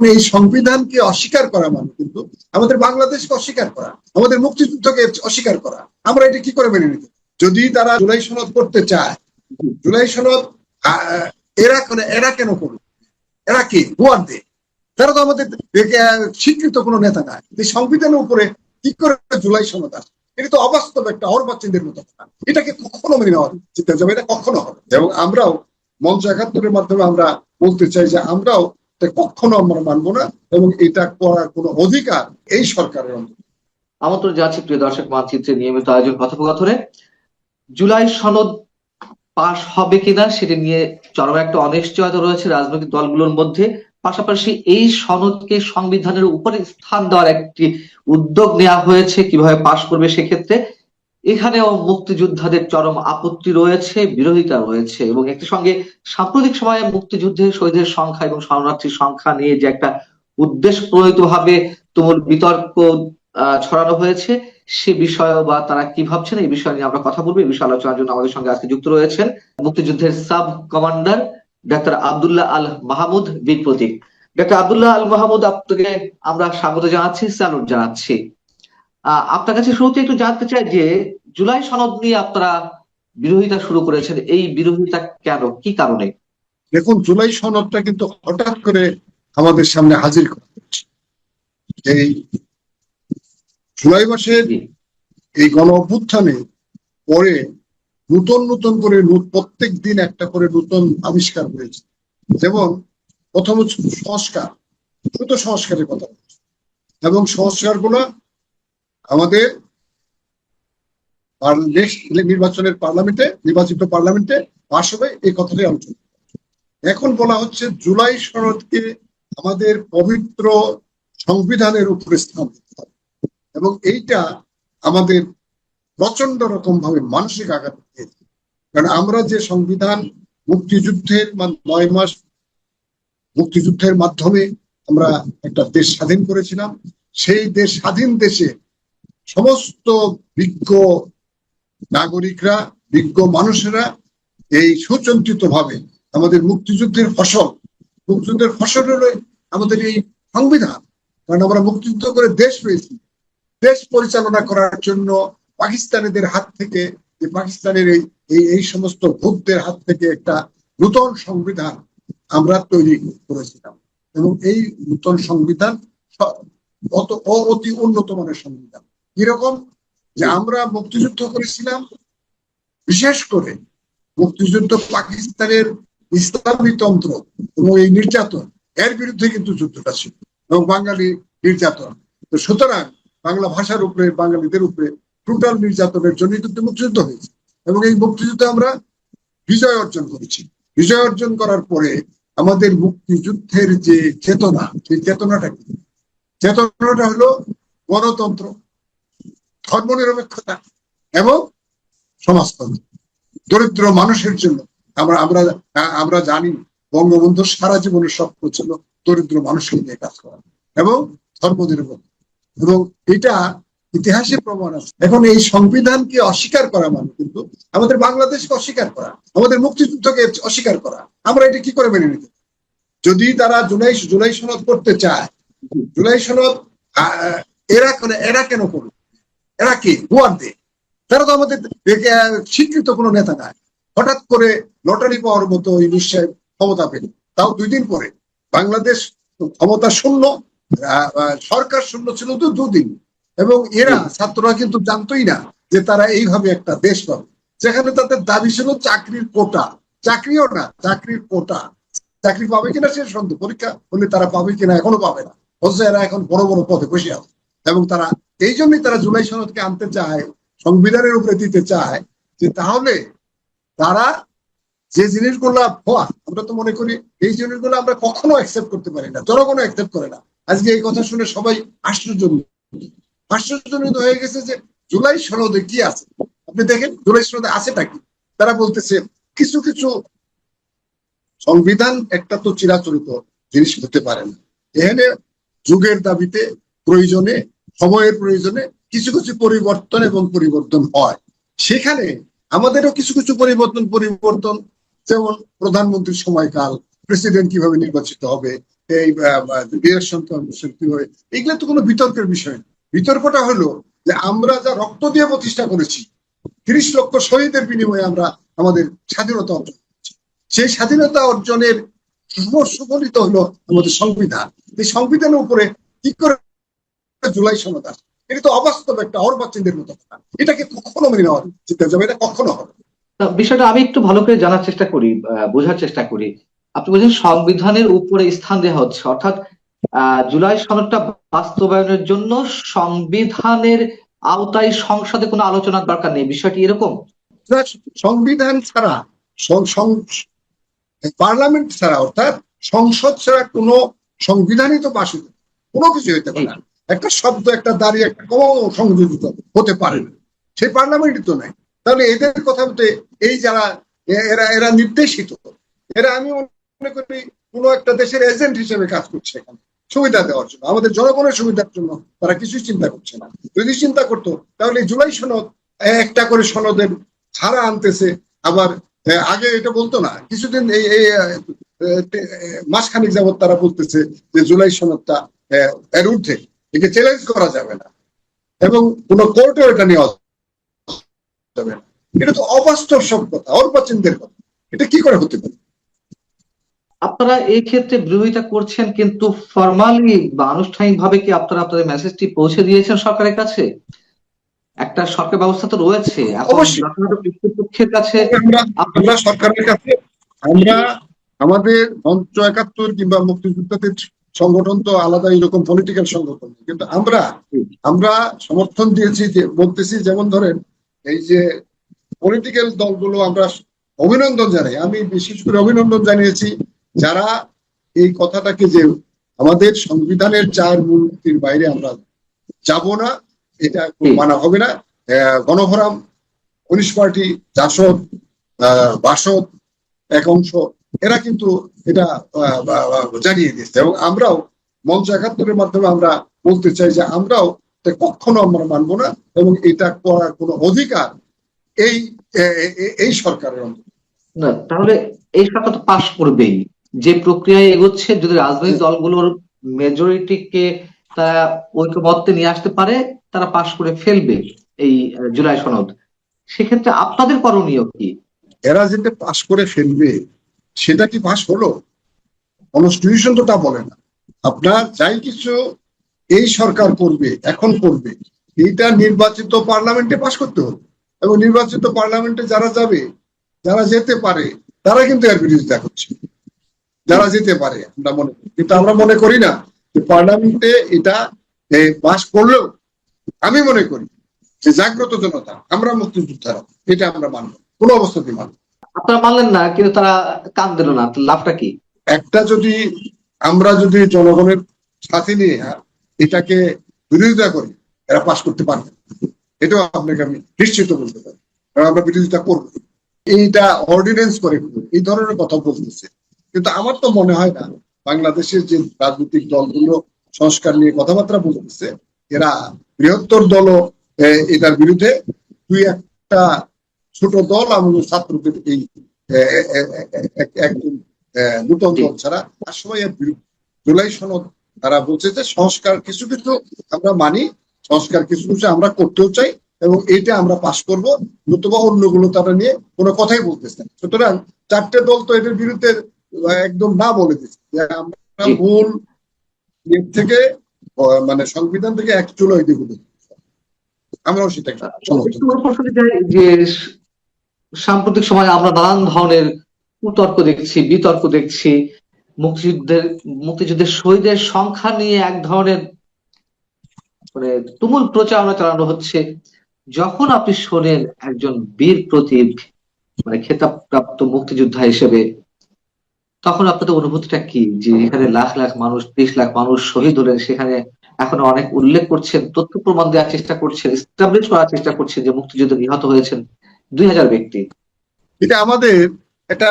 এই সংবিধানকে অস্বীকার করা মানে কিন্তু আমাদের বাংলাদেশকে অস্বীকার করা, আমাদের মুক্তিযুদ্ধকে অস্বীকার করা। আমরা এটা কি করে মেনে নিতে যদি তারা জুলাই সনদ করতে চায়, জুলাই সনদ এরা কেন এরা কেন করবে? এরা কি? হুয়ার দে তারা তো আমাদের স্বীকৃত কোনো নেতা না সংবিধানের উপরে কি করে জুলাই সনদ আসে এটা তো অবাস্তব একটা অর্বাচীনদের মতো এটাকে কখনো মেনে নেওয়া চিন্তা যাবে? এটা কখনো হবে এবং আমরাও মঞ্চ একাত্তরের মাধ্যমে আমরা বলতে চাই যে আমরাও কখনো আমরা মানবো না এবং এটা করার কোনো অধিকার এই সরকারের অন্তত। আমন্ত্রণ যাচ্ছি প্রিয় দর্শক, মানচিত্রে নিয়মিত আয়োজন কথোপকথনে। জুলাই সনদ পাশ হবে কিনা সেটা নিয়ে চরম একটা অনিশ্চয়তা রয়েছে রাজনৈতিক দলগুলোর মধ্যে। পাশাপাশি এই সনদকে সংবিধানের উপরে স্থান দেওয়ার একটি উদ্যোগ নেওয়া হয়েছে, কীভাবে পাশ করবে সেক্ষেত্রে। এখানেও মুক্তিযোদ্ধাদের চরম আপত্তি রয়েছে, বিরোধিতা রয়েছে এবং একটি সঙ্গে সাম্প্রতিক সময়ে মুক্তিযুদ্ধে শহীদের সংখ্যা এবং শরণার্থীর সংখ্যা নিয়ে যে একটা উদ্দেশ্য প্রণীত ভাবে তুমুল বিতর্ক ছড়ানো হয়েছে, সে বিষয়ে বা তারা কি ভাবছেন এই বিষয় নিয়ে আমরা কথা বলব। এই বিষয়ে আলোচনার জন্য আমাদের সঙ্গে আজকে যুক্ত রয়েছেন মুক্তিযুদ্ধের sub commander doctor Abdullah Al Mahmud Bir Protik. Doctor Abdullah Al Mahmud, আপনাকে আমরা স্বাগত জানাচ্ছি, স্যালুট জানাচ্ছি। আপনার কাছে শুরুতে একটু জানতে চাই যে জুলাই সনদ নিয়ে আপনারা বিরোধিতা শুরু করেছেন এই বিরোধিতা কেন? কি কারণে? দেখুন জুলাই সনদটা কিন্তু হঠাৎ করে আমাদের সামনে হাজির করা হয়েছে। এই জুলাই মাসের এই গণ অভ্যুত্থানে পরে নতুন নতুন করে প্রত্যেক দিন একটা করে নতুন আবিষ্কার হয়েছে। যেমন প্রথম হচ্ছে সংস্কার দ্রুত সংস্কারের কথা। এবং সংস্কারগুলো আমাদের নেক্সট নির্বাচনের পার্লামেন্টে নির্বাচিত পার্লামেন্টে পাশ হবে এই কথাটাই আলোচনা এখন বলা হচ্ছে জুলাই সনদকে আমাদের পবিত্র সংবিধানের উপরে স্থান দিতে হবে। এবং এইটা আমাদের প্রচণ্ড রকম ভাবে মানসিক আঘাত দিয়েছে কারণ আমরা যে সংবিধান মুক্তিযুদ্ধের নয় মাস মুক্তিযুদ্ধের মাধ্যমে আমরা একটা দেশ স্বাধীন করেছিলাম, সেই দেশ স্বাধীন দেশে সমস্ত বিজ্ঞ নাগরিকরা, বিজ্ঞ মানুষেরা এই সুচিন্তিত ভাবে আমাদের মুক্তিযুদ্ধের ফসল মুক্তিযুদ্ধের ফসল হলো আমাদের এই সংবিধান। কারণ আমরা মুক্তিযুদ্ধ করে দেশ পেয়েছি। দেশ পরিচালনা করার জন্য পাকিস্তানিদের হাত থেকে, যে পাকিস্তানের এই এই সমস্ত ভূতদের হাত থেকে একটা নূতন সংবিধান আমরা তৈরি করেছিলাম। এবং এই নূতন সংবিধান অত অতি উন্নত মানের সংবিধান। কীরকম যে আমরা মুক্তিযুদ্ধ করেছিলাম, বিশেষ করে মুক্তিযুদ্ধ পাকিস্তানের ইসলামী তন্ত্র এবং এই নির্যাতন, এর বিরুদ্ধে কিন্তু যুদ্ধটা ছিল, এবং বাঙালি নির্যাতন। তো সুতরাং বাংলা ভাষার উপরে, বাঙালিদের উপরে টোটাল নির্যাতনের জন্য কিন্তু মুক্তিযুদ্ধ হয়েছে, এবং এই মুক্তিযুদ্ধে আমরা বিজয় অর্জন করেছি। বিজয় অর্জন করার পরে আমাদের মুক্তিযুদ্ধের যে চেতনা, সেই চেতনাটা কি? চেতনাটা হলো গণতন্ত্র। ধর্মনিরপেক্ষতা এবং সমাজতন্ত্র। দরিদ্র মানুষের জন্য আমরা আমরা আমরা জানি বঙ্গবন্ধু সারা জীবনের স্বপ্ন ছিল দরিদ্র মানুষকে নিয়ে কাজ করা এবং ধর্মনিরপেক্ষ। এবং এটা ইতিহাসে প্রমাণ আছে। এখন এই সংবিধানকে অস্বীকার করা মানে কিন্তু আমাদের বাংলাদেশকে অস্বীকার করা, আমাদের মুক্তিযুদ্ধকে অস্বীকার করা। আমরা এটা কি করে মেনে নিতে যদি তারা জুলাই জুলাই সনদ করতে চায়, জুলাই সনদ এরা এরা কেন করবে? এরা কি? হুয়ার তারা তো আমাদের স্বীকৃত কোনো নেতা নাই। হঠাৎ করে লটারি পাওয়ার মতো এই নিশ্চয় ক্ষমতা পেল। তাও দুই দিন পরে বাংলাদেশ ক্ষমতা শূন্য সরকার শূন্য ছিল তো দুদিন। এবং এরা ছাত্ররা কিন্তু জানতোই না যে তারা এইভাবে একটা দেশ পাবে। যেখানে তাদের দাবি ছিল চাকরির কোটা। চাকরিও না, চাকরির কোটা। চাকরি পাবে কিনা সে সন্দেহ। পরীক্ষা হলে তারা পাবে কিনা এখনও পাবে না। অথচ এরা এখন বড় বড় পদে বসে আছে। এবং তারা এই জন্যই তারা জুলাই সনদকে আনতে চায়, সংবিধানের উপরে দিতে চায়, যে তাহলে তারা যে জিনিসগুলো হওয়া, আমরা তো মনে করি এই জিনিসগুলো আমরা কখনো অ্যাকসেপ্ট করতে পারি না, জনগণও অ্যাকসেপ্ট করে না। আজকে এই কথা শুনে সবাই আশ্চর্য আশ্চর্যজনিত হয়ে গেছে যে জুলাই সনদে কি আছে? আপনি দেখেন জুলাই সনদে আছেটা কি? তারা বলতেছে, কিছু কিছু সংবিধান একটা তো চিরাচরিত জিনিস হতে পারে না। এখানে যুগের দাবিতে প্রয়োজনে সময়ের প্রয়োজনে কিছু কিছু পরিবর্তন এবং পরিবর্তন হয়। সেখানে আমাদেরও কিছু কিছু পরিবর্তন পরিবর্তন। যেমন প্রধানমন্ত্রীর সময়কাল, প্রেসিডেন্ট কীভাবে নির্বাচিত হবে, এই শক্তি হয়ে এগুলো তো কোনো বিতর্কের বিষয় বিতর্কটা হলো যে আমরা যা রক্ত দিয়ে প্রতিষ্ঠা করেছি, তিরিশ লক্ষ শহীদের বিনিময়ে আমরা আমাদের স্বাধীনতা অর্জন করেছি। সেই স্বাধীনতা অর্জনের সুফলিত হলো আমাদের সংবিধান। এই সংবিধানের উপরে কি করে জুলাই সনদ আসে। এটা তো অবাস্তব একটা অর্বাচীনদের মতো কথা। এটাকে কখনো মেনে নেওয়া যেতে যাবে এটা কখনো হবে বিষয়টা আমি একটু ভালো করে জানার চেষ্টা করি বোঝার চেষ্টা করি। আপনি বলছেন সংবিধানের উপরে স্থান দেওয়া হচ্ছে অর্থাৎ জুলাই সনদটা বাস্তবায়নের জন্য সংবিধানের আওতায় সংসদে কোনো আলোচনার দরকার নেই। বিষয়টি এরকম? সংবিধান ছাড়া পার্লামেন্ট ছাড়া অর্থাৎ সংসদ ছাড়া কোনো সংবিধানই তো পাশ কোনো কিছু হতে পারে না। একটা শব্দ, একটা দাঁড়িয়ে, একটা কম সংযোজিত হতে পারে না। সেই পার্লামেন্টই তো নাই। তাহলে এদের কথা বলতে এই যারা, এরা এরা নির্দেশিত, এরা আমি মনে করি কোনো একটা দেশের এজেন্ট হিসেবে কাজ করছে এখানে। সুবিধা দেওয়ার জন্য। আমাদের জনগণের সুবিধার জন্য তারা কিছুই চিন্তা করছে না। যদি চিন্তা করতো, তাহলে জুলাই সনদ একটা করে সনদের ছাড়া আনতেছে। আবার আগে এটা বলতো না, কিছুদিন এই মাসখানিক যাবত তারা বলতেছে যে জুলাই সনদটা এর ঊর্ধ্বে। একে চ্যালেঞ্জ করা যাবে না। এবং কোন কোর্টেও এটা নেওয়া যাবে না। এটা তো অবাস্তব সব কথা অর্বাচীনদের কথা। এটা কি করে হতে পারে? আপনারা এই ক্ষেত্রে বিরোধিতা করছেন কিন্তু ফরমালি বা আনুষ্ঠানিক ভাবে কি আপনারা আপনাদের মেসেজটি পৌঁছে দিয়েছেন সরকারের কাছে? একটা সরকার ব্যবস্থা তো রয়েছে কর্তৃপক্ষের কাছে আমরা আমরা সরকারের কাছে আমরা আমাদের মঞ্চ একাত্তর কিংবা মুক্তিযোদ্ধাদের সংগঠন তো আলাদা এরকম পলিটিক্যাল সংগঠন কিন্তু আমরা আমরা সমর্থন দিয়েছি যে বলতেছি যেমন ধরেন এই যে পলিটিক্যাল দলগুলো আমরা অভিনন্দন জানাই। আমি বিশেষ করে অভিনন্দন জানিয়েছি যারা এই কথাটাকে যে আমাদের সংবিধানের চার মূলনীতির বাইরে আমরা যাব না এটা মানা হবে না। গণফোরাম কমিউনিস্ট পার্টি জাসদ আহ, বাসদ এক অংশ এরা কিন্তু এটা জানিয়ে দিচ্ছে এবং আমরাও মঞ্চ একাত্তরের মাধ্যমে আমরা বলতে চাই যে আমরাও কখনো আমরা মানবো না এবং এটা করার কোনো অধিকার এই এই সরকারের না তাহলে এই সরকার তো পাশ করবেই। যে প্রক্রিয়ায় এগোচ্ছে যদি রাজনৈতিক দলগুলোর মেজরিটিকে তারা ঐক্যমত্যে নিয়ে আসতে পারে তারা পাশ করে ফেলবে এই জুলাই সনদ। সেক্ষেত্রে আপনাদের করণীয় কি? এরা যেটা পাশ করে ফেলবে সেটা কি পাশ হলো? কনস্টিটিউশন তো তা বলে না। আপনার যাই কিছু এই সরকার করবে, এখন করবে, এইটা নির্বাচিত পার্লামেন্টে পাশ করতে হবে। এবং নির্বাচিত পার্লামেন্টে যারা যাবে, যারা যেতে পারে, তারা কিন্তু এর বিরোধিতা করছে। যারা যেতে পারে, আমরা মনে করি। কিন্তু আমরা মনে করি না যে পার্লামেন্টে এটা পাশ করলেও, আমি মনে করি যে জাগ্রত জনতা, আমরা মুক্তিযোদ্ধারা, এটা আমরা মানব কোনো অবস্থাতেই মানব। আপনারা মানলেন না কিন্তু তারা কান দিল না লাভটা কি? একটা যদি আমরা যদি জনগণের সাথে নিয়ে এটাকে বিরোধিতা করি এরা পাশ করতে পারবে। এটাও আপনাকে আমি নিশ্চিত বলতে পারি কারণ আমরা বিরোধিতা করব। এইটা অর্ডিনেন্স করে এই ধরনের কথা বলতেছে। কিন্তু আমার তো মনে হয় না বাংলাদেশের যে রাজনৈতিক দলগুলো সংস্কার নিয়ে কথাবার্তা বলতেছে এরা বৃহত্তর আহ, এটার বিরুদ্ধে দুই একটা ছোট দল এবং ছাত্রদের এই আহ, আহ, আহ, এক- একজন আহ, নূতন দল ছাড়া আর সবাই এর বিরুদ্ধে। জুলাই সনদ তারা বলছে যে সংস্কার কিছু কিছু আমরা মানি সংস্কার কিছু কিছু আমরা করতেও চাই এবং এইটা আমরা পাশ করব নতুবা অন্যগুলো তারা নিয়ে কোনো কথাই বলতেছে না। সুতরাং চারটে দল তো এটার বিরুদ্ধে একদম না বলে দিচ্ছে। যে আমরা। মূল ইয়ে থেকে আহ, মানে সংবিধান থেকে এক চুলো এদিকে সেটাকে সমর্থন যাই যে সাম্প্রতিক সময়ে আমরা নানান ধরনের কুতর্ক দেখছি, বিতর্ক দেখছি। মুক্তিযুদ্ধের মুক্তিযুদ্ধের শহীদের সংখ্যা নিয়ে এক ধরনের মানে তুমুল প্রচারণা চালানো হচ্ছে। যখন আপনি শোনেন একজন বীর প্রতীক মানে খেতাবপ্রাপ্ত মুক্তিযোদ্ধা হিসেবে, তখন আপনাদের অনুভূতিটা কি? যে এখানে লাখ লাখ মানুষ, ত্রিশ লাখ মানুষ শহীদ হলেন, সেখানে এখন অনেক উল্লেখ করছেন, তথ্য প্রমাণ দেওয়ার চেষ্টা করছেন এস্টাবলিশ করার চেষ্টা করছেন যে মুক্তিযুদ্ধে নিহত হয়েছেন। দুই হাজার ব্যক্তি। এটা আমাদের একটা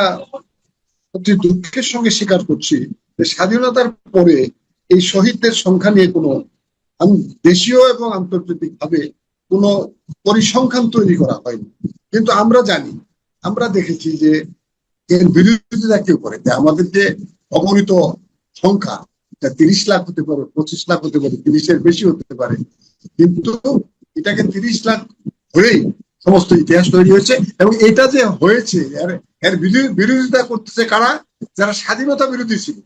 অতি দুঃখের সঙ্গে স্বীকার করছি স্বাধীনতার পরে এই শহীদদের সংখ্যা নিয়ে কোনো দেশীয় এবং আন্তর্জাতিক ভাবে কোনো পরিসংখ্যান তৈরি করা হয়নি। কিন্তু আমরা জানি, আমরা দেখেছি যে এর বিরোধিতা কেউ করে যে আমাদের যে অগণিত সংখ্যা, এটা তিরিশ লাখ হতে পারে, পঁচিশ লাখ হতে পারে, তিরিশের বেশি হতে পারে। কিন্তু এটাকে তিরিশ লাখ হয়েই সমস্ত ইতিহাস তৈরি হয়েছে এবং এটা যে হয়েছে এর বিরোধিতা করতেছে কারা? যারা স্বাধীনতা বিরোধী ছিল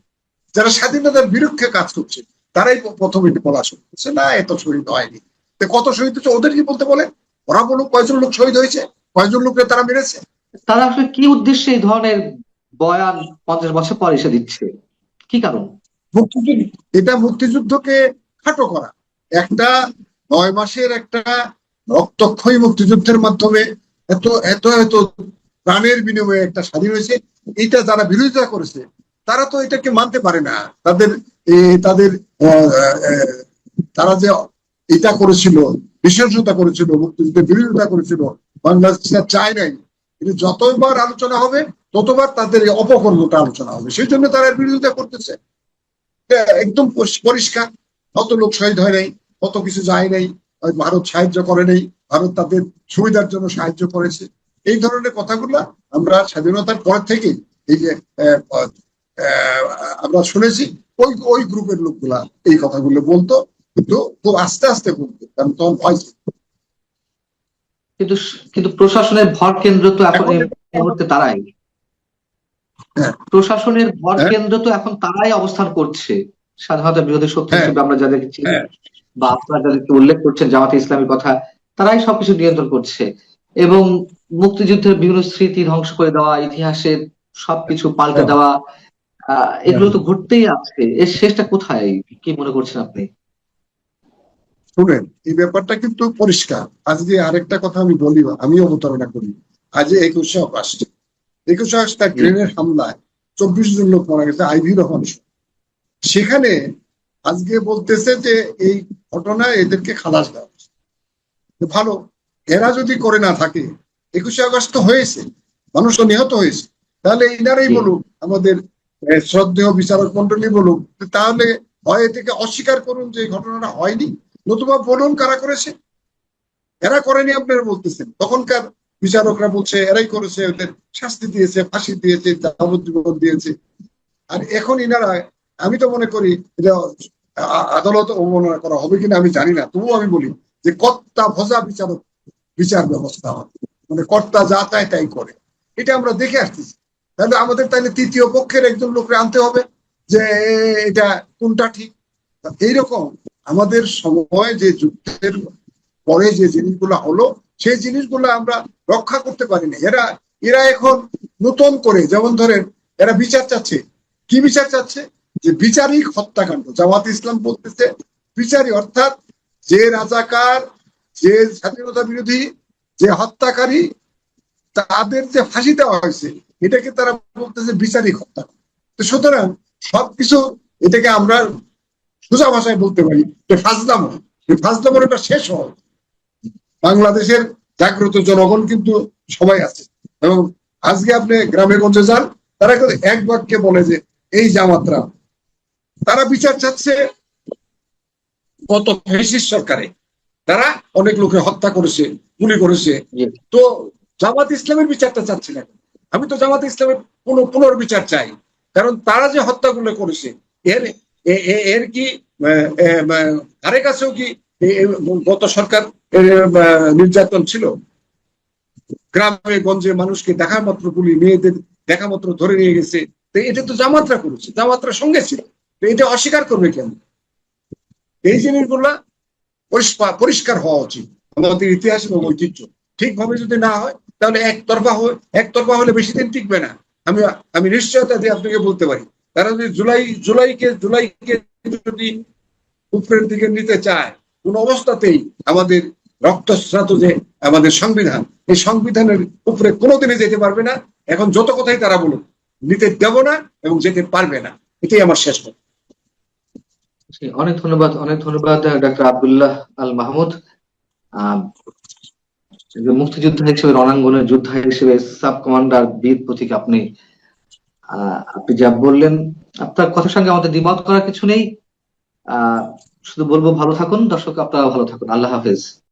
যারা স্বাধীনতার বিরুদ্ধে কাজ করছে তারাই প্রথম এটা বলা শুরু করছে না এত শহীদ হয়নি। কত শহীদ হচ্ছে ওদের কি বলতে বলে? ওরা বলুক কয়জন লোক শহীদ হয়েছে কয়জন লোককে তারা মেরেছে? তারা আসলে কি উদ্দেশ্যে এই ধরনের বয়ান পঞ্চাশ বছর পর এসে দিচ্ছে? কি কারণ? মুক্তিযুদ্ধ এটা মুক্তিযুদ্ধকে খাটো করা। একটা নয় মাসের একটা রক্তক্ষয়ী মুক্তিযুদ্ধের মাধ্যমে এত এত এত প্রাণের বিনিময়ে একটা স্বাধীন হয়েছে। এটা যারা বিরোধিতা করেছে, তারা তো এটাকে মানতে পারে না। তাদের তাদের তারা যে এটা করেছিল বিশ্বাসতা করেছিল, মুক্তিযুদ্ধের বিরোধিতা করেছিল বাংলাদেশ চায় নাই। কিন্তু যতবার আলোচনা হবে, ততবার তাদের অপকর্মটা আলোচনা হবে। সেই জন্য তারা বিরোধিতা করতেছে। একদম পরিষ্কার। কত লোক শহীদ হয় নাই, কত কিছু যায় নাই। ভারত সাহায্য করে নাই ভারত তাদের সুবিধার জন্য সাহায্য করেছে এই ধরনের কথাগুলো আমরা স্বাধীনতার পর থেকে এই যে আমরা শুনেছি ওই ওই গ্রুপের লোকগুলা এই কথাগুলো বলতো কিন্তু খুব আস্তে আস্তে বলতো কারণ তখন ভয়। কিন্তু কিন্তু প্রশাসনের ভর কেন্দ্র তো এখন মুহূর্তে তারাই হ্যাঁ। প্রশাসনের ভর হ্যাঁ। কেন্দ্র তো এখন তারাই অবস্থান করছে স্বাধীনতা বিরোধী শক্তি হ্যাঁ। হিসেবে আমরা যাদেরকে চিনি। বা আপনারা যাদেরকে উল্লেখ করছেন জামাতে ইসলামের কথা তারাই সবকিছু নিয়ন্ত্রণ করছে। এবং মুক্তিযুদ্ধের বিভিন্ন স্মৃতি ধ্বংস করে দেওয়া ইতিহাসের সবকিছু পাল্টে। দেওয়া এগুলো তো ঘটতেই আছে। এর শেষটা কোথায়? কি মনে করছেন আপনি? শুনেন এই ব্যাপারটা কিন্তু পরিষ্কার। আজকে আরেকটা কথা আমি বলি আমি অবতারণা করি। আজ একুশে অগাস্ট। একুশে আগস্ট তার গ্রেনের হামলায় চব্বিশ জন লোক মারা গেছে আইভি রহমান সেখানে আজকে বলতেছে যে এই ঘটনায় এদেরকে খালাস দেওয়া। ভালো এরা যদি করে না থাকে একুশে আগস্ট হয়েছে মানুষ তো নিহত হয়েছে তাহলে ইনারাই জি। বলুক আমাদের শ্রদ্ধেয় বিচারক মন্ডলী বলুক তাহলে হয় এটাকে অস্বীকার করুন যে এই ঘটনাটা হয়নি নতুবা বলুন কারা করেছে এরা করেনি আপনারা বলতেছেন তখনকার বিচারকরা বলছে এরাই করেছে ওদের শাস্তি দিয়েছে ফাঁসি দিয়েছে যাবজ্জীবন দিয়েছে আর এখন ইনারা আমি তো মনে করি এটা আদালত অবমাননা করা হবে কিনা আমি জানি না। তবুও আমি বলি যে, কর্তা ভজা বিচারক, বিচার ব্যবস্থা হবে। মানে কর্তা যা চায় তাই করে। এটা আমরা দেখে আসতেছি। তাহলে আমাদের তাহলে তৃতীয় পক্ষের একজন লোককে আনতে হবে যে, এটা কোনটা ঠিক? এইরকম আমাদের সময় যে যুদ্ধের পরে যে জিনিসগুলো হলো, সেই জিনিসগুলো আমরা রক্ষা করতে পারি না। এরা এরা এখন নতুন করে, যেমন ধরেন, এরা বিচার চাচ্ছে। কি বিচার চাচ্ছে? যে বিচারিক হত্যাকাণ্ড, জামাত ইসলাম বলতেছে, বিচারী অর্থাৎ যে রাজাকার, যে স্বাধীনতা বিরোধী, যে হত্যাকারী, তাদের যে ফাঁসি দেওয়া হয়েছে, এটাকে তারা বলতেছে বিচারিক হত্যা তো সুতরাং সবকিছু এটাকে আমরা সোজা ভাষায় বলতে পারি যে ফাজলামো। এই এটা শেষ হয়। বাংলাদেশের জাগ্রত জনগণ কিন্তু সবাই আছে। এবং আজকে আপনি গ্রামে গঞ্জে যান, তারা কিন্তু এক বাক্যে বলে যে, এই জামাতরা তারা বিচার চাচ্ছে গত ফেসিস সরকারে। তারা অনেক লোকে হত্যা করেছে গুলি করেছে। তো জামাত ইসলামের বিচারটা চাচ্ছি না আমি তো জামাত ইসলামের কোন পুনর্বিচার চাই। কারণ তারা যে হত্যাগুলো করেছে এর এর কি আহ, কাছেও কি গত সরকার নির্যাতন ছিল। গ্রামে গঞ্জে মানুষকে দেখা মাত্র গুলি মেয়েদের দেখা মাত্র ধরে নিয়ে গেছে। তো এটা তো জামাতরা করেছে। জামাতরা সঙ্গে ছিল। এটা অস্বীকার করবে কেন? এই জিনিসগুলা পরিষ্কার পরিষ্কার হওয়া উচিত। আমাদের ইতিহাস এবং ঐতিহ্য ঠিকভাবে যদি না হয়, তাহলে একতরফা হয়, একতরফা হলে বেশি দিন টিকবে না। আমি আমি নিশ্চয়তা দিয়ে আপনাকে বলতে পারি, তারা যদি জুলাই, জুলাইকে জুলাইকে যদি উপরের দিকে নিতে চায়, কোন অবস্থাতেই আমাদের রক্তস্রাত যে আমাদের সংবিধান, এই সংবিধানের উপরে কোনোদিনই যেতে পারবে না। এখন যত কথাই তারা বলুক, নিতে দেব না এবং যেতে পারবে না। এটাই আমার শেষ কথা। অনেক ধন্যবাদ অনেক ধন্যবাদ ডাক্তার আবদুল্লাহ আল মাহমুদ মুক্তিযোদ্ধা হিসেবে, রণাঙ্গনের যোদ্ধা হিসেবে সাব কমান্ডার বীর প্রতীক আপনি আপনি যা বললেন, আপনার কথার সঙ্গে আমাদের দ্বিমত করার কিছু নেই। শুধু বলব ভালো থাকুন, দর্শক আপনারা ভালো থাকুন। আল্লাহ হাফেজ।